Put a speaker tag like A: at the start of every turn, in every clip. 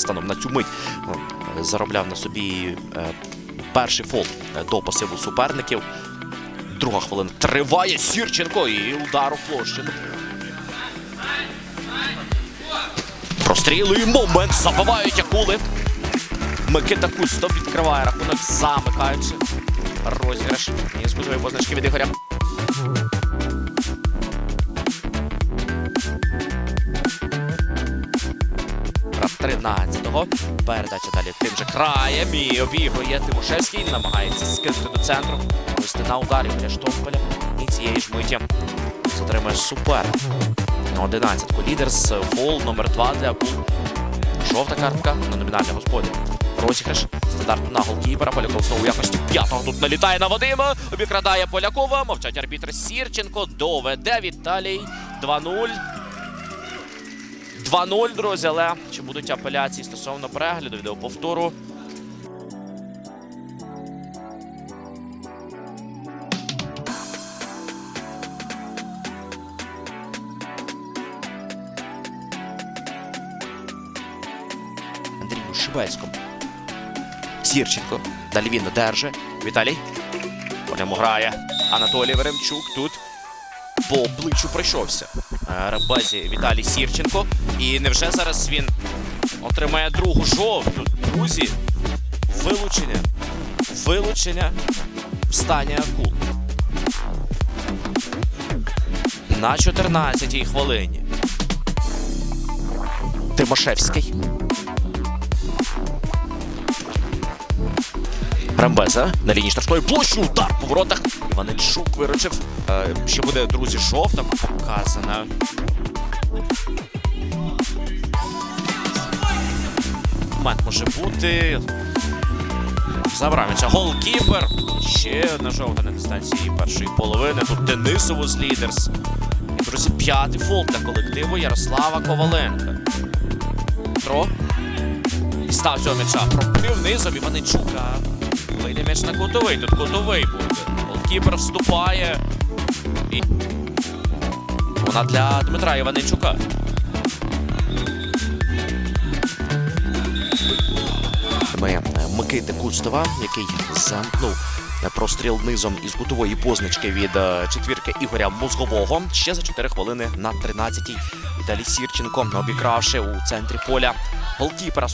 A: станом на цю мить е, заробляв на собі е, перший фол е, до пасиву суперників. Друга хвилина триває Сірченко і удар у площину. Простріли і момент забивають акули. Микита Кустов відкриває рахунок, замикаючи розіграш. І з позначки від Ігоря. Грав 13-го. Передача далі тим же краєм і обігрує Тимошевський. Намагається скинути до центру. Вести на ударі для Штомпеля. І цієї ж миті затримує супер. На 11-ку лідер з фол номер 2 для Акул. Жовта картка на номінальний господаря. Розіграш. Стандарт на голкіпера. Поляков знову якості п'ятого тут налітає на Вадима. Обікрадає Полякова. Мовчать арбітр Сірченко. Доведе Віталій 2-0. 2-0, друзі, але чи будуть апеляції стосовно перегляду відеоповтору? Андрію Шибельському. Сірченко. Далі він держи. Віталій. По ньому грає Анатолій Веремчук. Тут по обличчю пройшовся. Е, Рабазі Віталій Сірченко. І невже зараз він отримає другу жовту? Друзі, вилучення. Вилучення в стані акул. На 14-й хвилині. Тимошевський. Рамбеза на лінії штрафної площі удар по воротах. Іваненчук виручив. Ще буде, друзі, жовта показана. Момент може бути. Забрав м'яча голкіпер. Ще одна жовта на дистанції першої половини. Тут Денисово з лідерс. І, друзі, п'ятий фол для колективу Ярослава Коваленка. Тро. І став цього м'яча. Пробив низом Іваненчука. Вийде м'яч на кутовий. Тут кутовий буде. Голкіпер вступає. І... Вона для Дмитра Іваненчука. Ми е, Микити Кустова, який замкнув е, простріл низом із кутової позначки від е, четвірки Ігоря Мозгового. Ще за 4 хвилини на 13-й. Віталій Сірченко, обікравши у центрі поля голкіпера.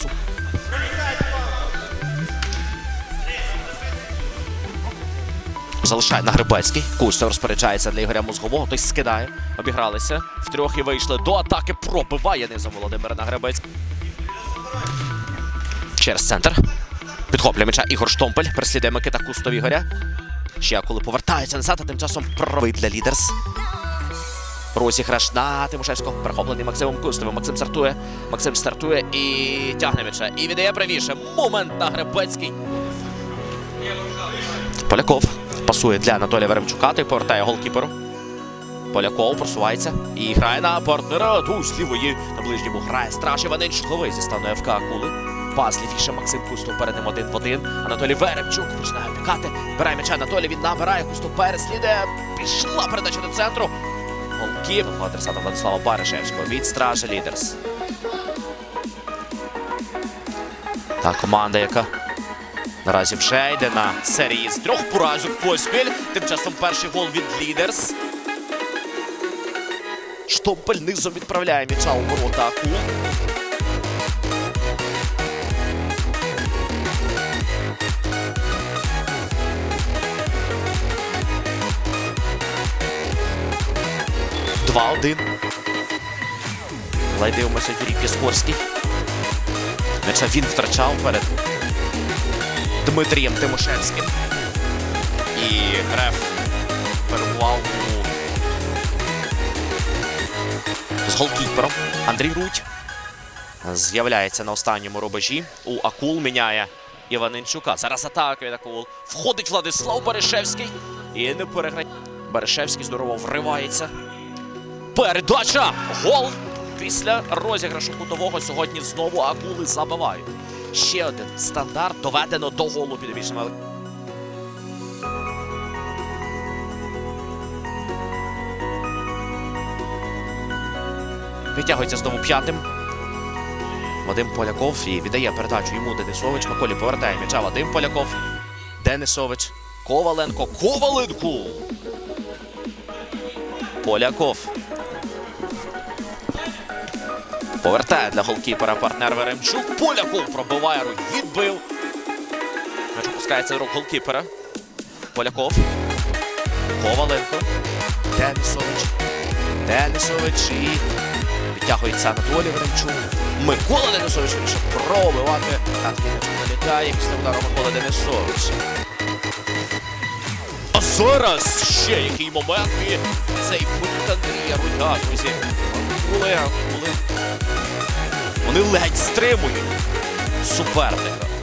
A: Залишає на Грибецький. Кустов розпоряджається для Ігоря Мозгового. Той скидає. Обігралися. Втрьох і вийшли до атаки. Пробиває низом Володимира Нагребецький. Через центр. Підхоплює м'яча Ігор Штомпель. Переслідує Микита Кустов Ігоря. Ще коли повертається назад, а тим часом правий для лідерс. Розіграш на Тимошевського. Перехоплений Максимом Кустовим. Максим стартує. Максим стартує і тягне м'яча. І віддає правіше. Момент на Гребецький. Поляков пасує для Анатолія Веремчука. Той повертає голкіперу. Поляков просувається і грає на партнера. Ту з лівої на ближньому грає страж Іваненчук. Ловий зі стану ФК Акули. Пас лівіше Максим Кустов перед ним один в один. Анатолій Веремчук починає пікати. Бере м'яча Анатолій, він набирає. Кустов переслідує. Пішла передача до центру. Голків. Адресата Владислава Баришевського від стражі Лідерс. Та команда, яка наразі вже йде на серії з трьох поразок поспіль. Тим часом перший гол від Лідерс. Штомпель низом відправляє м'яча у ворота Акул. Два-один. Але дивимося Юрій Піскорський. М'яча він втрачав перед Дмитрієм Тимошевським. І Реф перебував у з голкіпером. Андрій Рудь з'являється на останньому рубежі. У Акул міняє Іваненчука. Зараз атака від Акул. Входить Владислав Баришевський. І не переграє. Баришевський здорово вривається. Передача! Гол! Після розіграшу кутового сьогодні знову акули забивають. Ще один стандарт доведено до голу підвічного. Витягується знову п'ятим. Вадим Поляков і віддає передачу йому Денисович. Миколі повертає м'яча Вадим Поляков. Денисович. Коваленко. Коваленко! Поляков. Повертає для голкіпера партнер Веремчук. Поляков пробиває рух. Відбив. М'яч опускається рук голкіпера. Поляков. Коваленко. Денисович. Денисович і відтягується Анатолій Веремчук. Микола Денисович вирішив пробивати. М'яч пролітає після удару Микола Денисович. А зараз ще який момент і цей кут Андрія Рудя, друзі. Були, були. Вони ледь стримують суперника.